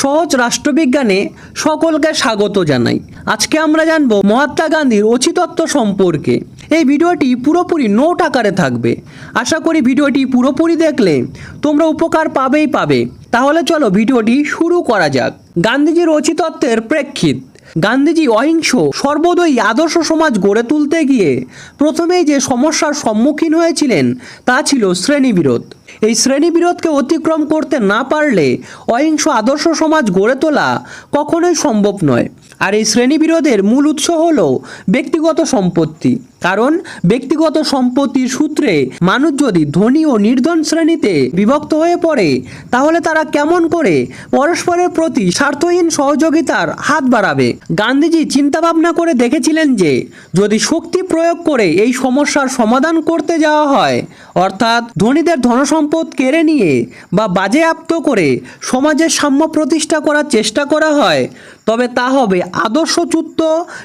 সহজ রাষ্ট্রবিজ্ঞানে সকলকে স্বাগত জানাই। আজকে আমরা জানব মহাত্মা গান্ধীর অচিতত্ব সম্পর্কে। এই ভিডিওটি পুরোপুরি নোট আকারে থাকবে। আশা করি ভিডিওটি পুরোপুরি দেখলে তোমরা উপকার পাবেই পাবে। তাহলে চলো ভিডিওটি শুরু করা যাক। গান্ধীজির অচিতত্বের প্রেক্ষিত। গান্ধীজি অহিংস, সর্বদই আদর্শ সমাজ গড়ে তুলতে গিয়ে প্রথমেই যে সমস্যার সম্মুখীন হয়েছিলেন তা ছিল শ্রেণীবিরোধ। এই শ্রেণীবিরোধকে অতিক্রম করতে না পারলে অহিংস আদর্শ সমাজ গড়ে তোলা কখনোই সম্ভব নয়। আর এই শ্রেণীবিরোধের মূল উৎস হল ব্যক্তিগত সম্পত্তি। কারণ ব্যক্তিগত সম্পত্তির সূত্রে মানুষ যদি ধনী ও নির্ধন শ্রেণীতে বিভক্ত হয়ে পড়ে, তাহলে তারা কেমন করে পরস্পরের প্রতি স্বার্থহীন সহযোগিতার হাত বাড়াবে? গান্ধীজি চিন্তাভাবনা করে দেখেছিলেন যে, যদি শক্তি প্রয়োগ করে এই সমস্যার সমাধান করতে যাওয়া হয়, অর্থাৎ ধনীদের ধনসম্পদ কেড়ে নিয়ে বা বাজেয়াপ্ত করে সমাজের সাম্য প্রতিষ্ঠা করার চেষ্টা করা হয়, তবে তা হবে আদর্শচ্যুত,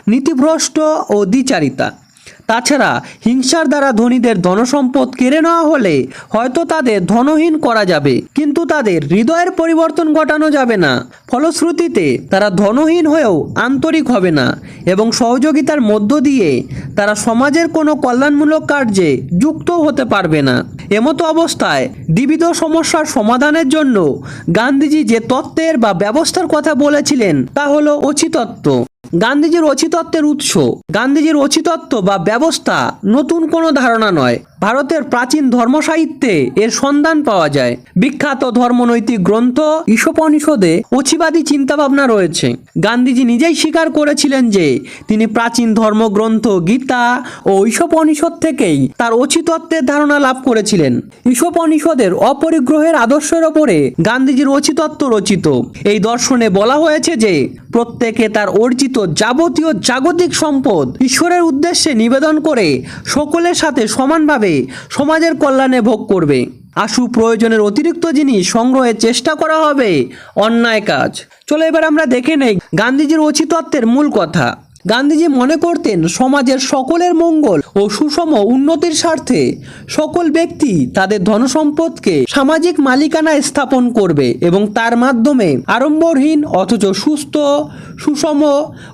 নীতিভ্রষ্ট ও দ্বিচারিতা। তাছাড়া হিংসার দ্বারা ধনীদের ধনসম্পদ কেড়ে নেওয়া হলে হয়তো তাদের ধনহীন করা যাবে। কিন্তু তাদের হৃদয়ের পরিবর্তন ঘটানো যাবে না। ফলশ্রুতিতে তারা ধনহীন হয়েও আন্তরিক হবে না এবং সহযোগিতার মধ্য দিয়ে তারা সমাজের কোনো কল্যাণমূলক কার্যে যুক্ত হতে পারবে না। এমতো অবস্থায় দ্বিবিধ সমস্যার সমাধানের জন্য গান্ধীজি যে তত্ত্বের বা ব্যবস্থার কথা বলেছিলেন তা হলো অচিতত্ত্ব গান্ধীজির অচিতত্বের উৎস। গান্ধীজির অচিতত্ব বা ব্যবস্থা নতুন কোনো ধারণা নয়। ভারতের প্রাচীন ধর্ম সাহিত্যে এর সন্ধান পাওয়া যায়। বিখ্যাত ধর্মনৈতিক গ্রন্থ, ঈশোপনিষদে অচিবাদী চিন্তাভাবনা রয়েছে। গান্ধীজি নিজেই স্বীকার করেছিলেন যে, তিনি প্রাচীন ধর্মগ্রন্থ গীতা ও ঈশোপনিষদ থেকেই তার অচিতত্ত্বের ধারণা লাভ করেছিলেন। ঈশোপনিষদের অপরিগ্রহের আদর্শের ওপরে গান্ধীজির অচিতত্ত্ব রচিত। এই দর্শনে বলা হয়েছে যে, প্রত্যেকে তার অর্জিত যাবতীয় জাগতিক সম্পদ ঈশ্বরের উদ্দেশ্যে নিবেদন করে সকলের সাথে সমানভাবে সমাজের কল্যাণে ভোগ করবে। আশু প্রয়োজনের অতিরিক্ত জিনিস সংগ্রহের চেষ্টা করা হবে। অন্যায় কাজ। চলো এবার আমরা দেখে নেই গান্ধীজির অচিতত্বের মূল কথা। গান্ধীজি মনে করতেন সমাজের সকলের মঙ্গল ও সুষম উন্নতির স্বার্থে সকল ব্যক্তি তাদের ধনসম্পদকে সামাজিক মালিকানায় স্থাপন করবে এবং তার মাধ্যমে আড়ম্বরহীন অথচ সুস্থ, সুষম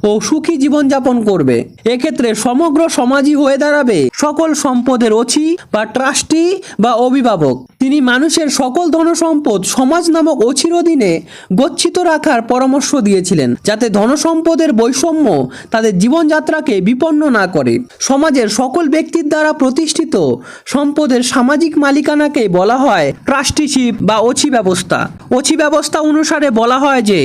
ও সুখী জীবনযাপন করবে। এক্ষেত্রে সমগ্র সমাজই হয়ে দাঁড়াবে সকল সম্পদের অছি বা ট্রাস্টি বা অভিভাবক। তিনি মানুষের সকল ধনসম্পদ সমাজ নামক অছির অধীনে গচ্ছিত রাখার পরামর্শ দিয়েছিলেন, যাতে ধনসম্পদের বৈষম্য তাদের জীবনযাত্রাকে বিপন্ন না করে। সমাজের সকল ব্যক্তির দ্বারা প্রতিষ্ঠিত সম্পদের সামাজিক মালিকানাকে বলা হয় ট্রাস্টিশিপ বা অছি ব্যবস্থা। অছি ব্যবস্থা অনুসারে বলা হয় যে,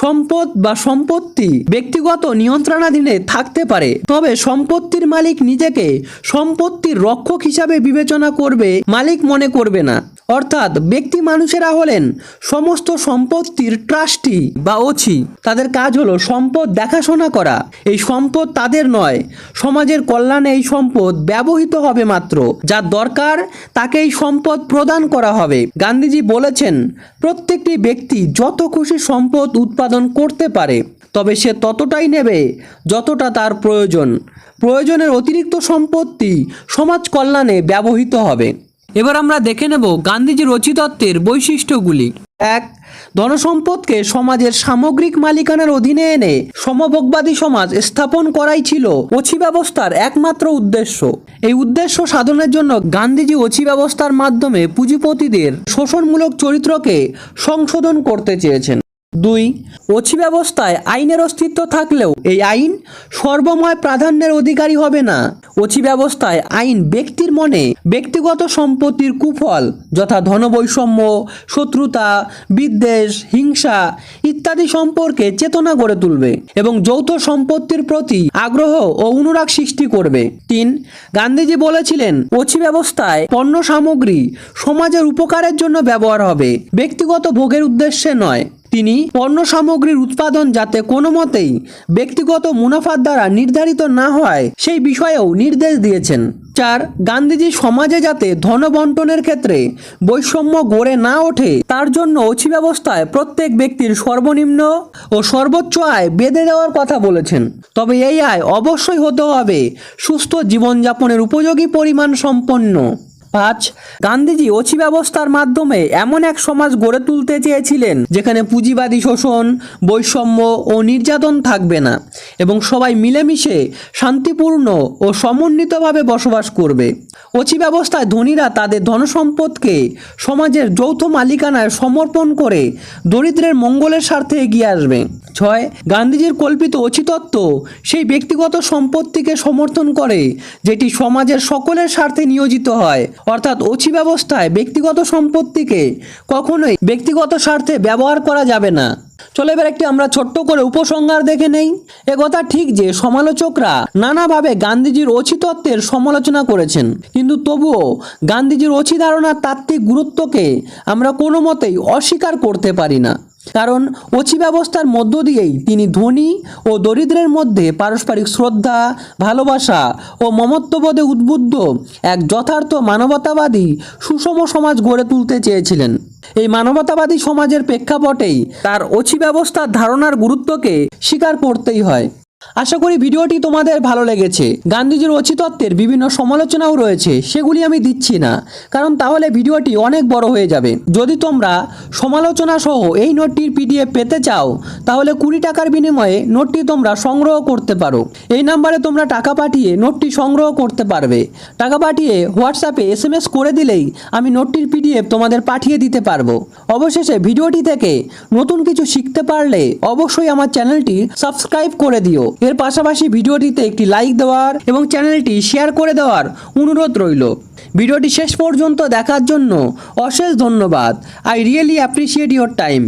সম্পদ বা সম্পত্তি ব্যক্তিগত নিয়ন্ত্রণাধীনে থাকতে পারে, তবে সম্পত্তির মালিক নিজেকে সম্পত্তির রক্ষক হিসাবে বিবেচনা করবে মালিক মনে করবে না। অর্থাৎ ব্যক্তি মানুষেরা হলেন সমস্ত সম্পত্তির ট্রাস্টি বা ওছি। তাদের কাজ হলো সম্পদ দেখাশোনা করা। এই সম্পদ তাদের নয়, সমাজের কল্যাণে এই সম্পদ ব্যবহৃত হবে মাত্র। যা দরকার তাকে এই সম্পদ প্রদান করা হবে। গান্ধীজি বলেছেন, প্রত্যেকটি ব্যক্তি যত খুশি সম্পদ উৎপাদন করতে পারে, তবে সে ততটাই নেবে যতটা তার প্রয়োজন। প্রয়োজনের অতিরিক্ত সম্পত্তি সমাজ কল্যাণে ব্যবহৃত হবে। এবার আমরা দেখে নেব গান্ধীজির রচিতত্বের বৈশিষ্ট্যগুলি। এক, ধনসম্পদকে সমাজের সামগ্রিক মালিকানার অধীনে এনে সমভোগবাদী সমাজ স্থাপন করাই ছিল অছি ব্যবস্থার একমাত্র উদ্দেশ্য। এই উদ্দেশ্য সাধনের জন্য গান্ধীজি অছি ব্যবস্থার মাধ্যমে পুঁজিপতিদের শোষণমূলক চরিত্রকে সংশোধন করতে চেয়েছেন। দুই অছি ব্যবস্থায় আইনের অস্তিত্ব থাকলেও এই আইন সর্বময় প্রাধান্যের অধিকারী হবে না। অছি ব্যবস্থায় আইন ব্যক্তির মনে ব্যক্তিগত সম্পত্তির কুফল যথা ধনবৈষম্য, শত্রুতা, বিদ্বেষ, হিংসা ইত্যাদি সম্পর্কে চেতনা গড়ে তুলবে এবং যৌথ সম্পত্তির প্রতি আগ্রহ ও অনুরাগ সৃষ্টি করবে। তিন, গান্ধীজি বলেছিলেন অছি ব্যবস্থায় পণ্য সামগ্রী সমাজের উপকারের জন্য ব্যবহার হবে। ব্যক্তিগত ভোগের উদ্দেশ্যে নয় তিনি পণ্য সামগ্রীর উৎপাদন যাতে কোনো মতেই ব্যক্তিগত মুনাফার দ্বারা নির্ধারিত না হয়, সেই বিষয়েও নির্দেশ দিয়েছেন। চার, গান্ধীজি সমাজে যাতে ধন বন্টনের ক্ষেত্রে বৈষম্য গড়ে না ওঠে, তার জন্য অছি ব্যবস্থায় প্রত্যেক ব্যক্তির সর্বনিম্ন ও সর্বোচ্চ আয় বেঁধে দেওয়ার কথা বলেছেন। তবে এই আয় অবশ্যই হতে হবে সুস্থ জীবনযাপনের উপযোগী পরিমাণ সম্পন্ন। পাঁচ, গান্ধীজি অছি ব্যবস্থার মাধ্যমে এমন এক সমাজ গড়ে তুলতে চেয়েছিলেন যেখানে পুঁজিবাদী শোষণ, বৈষম্য ও নির্যাতন থাকবে না এবং সবাই মিলেমিশে শান্তিপূর্ণ ও সমন্বিতভাবে বসবাস করবে। অচি ব্যবস্থায় ধনীরা তাদের ধনসম্পদকে সমাজের যৌথ মালিকানায় সমর্পণ করে দরিদ্রের মঙ্গলের স্বার্থে এগিয়ে আসবে। ছয়, গান্ধীজির কল্পিত অচিতত্ব সেই ব্যক্তিগত সম্পত্তিকে সমর্থন করে যেটি সমাজের সকলের স্বার্থে নিয়োজিত হয়। অর্থাৎ অচি ব্যবস্থায় ব্যক্তিগত সম্পত্তিকে কখনোই ব্যক্তিগত স্বার্থে ব্যবহার করা যাবে না। চলে এবার একটি আমরা ছোট্ট করে উপসংহার দেখে নেই। এ কথা ঠিক যে সমালোচকরা নানাভাবে গান্ধীজির অচিতত্বের সমালোচনা করেছেন। কিন্তু তবুও গান্ধীজির অচি ধারণার তাত্ত্বিক গুরুত্বকে আমরা কোনো মতেই অস্বীকার করতে পারি না। কারণ অচি ব্যবস্থার মধ্য দিয়েই তিনি ধনী ও দরিদ্রের মধ্যে পারস্পরিক শ্রদ্ধা, ভালোবাসা ও মমত্ববোধে উদ্বুদ্ধ এক যথার্থ মানবতাবাদী সুষম সমাজ গড়ে তুলতে চেয়েছিলেন। এই মানবতাবাদী সমাজের প্রেক্ষাপটেই তার অচি ব্যবস্থার ধারণার গুরুত্বকে স্বীকার করতেই হয়। আশা করি ভিডিওটি তোমাদের ভালো লেগেছে। গান্ধীজির অচিতত্বের বিভিন্ন সমালোচনাও রয়েছে, সেগুলি আমি দিচ্ছি না, কারণ তাহলে ভিডিওটি অনেক বড় হয়ে যাবে। যদি তোমরা সমালোচনা সহ এই নোটটির পিডিএফ পেতে চাও, তাহলে কুড়ি টাকার বিনিময়ে নোটটি তোমরা সংগ্রহ করতে পারো। এই নাম্বারে তোমরা টাকা পাঠিয়ে নোটটি সংগ্রহ করতে পারবে। টাকা পাঠিয়ে হোয়াটসঅ্যাপে এস এম এস করে দিলেই আমি নোটটির পিডিএফ তোমাদের পাঠিয়ে দিতে পারব। অবশেষে ভিডিওটি থেকে নতুন কিছু শিখতে পারলে অবশ্যই আমার চ্যানেলটি সাবস্ক্রাইব করে দিও। এর পাশাপাশি ভিডিওটিতে একটি লাইক দেওয়ার এবং চ্যানেলটি শেয়ার করে দেওয়ার অনুরোধ রইল। ভিডিওটি শেষ পর্যন্ত দেখার জন্য অশেষ ধন্যবাদ। I really appreciate your time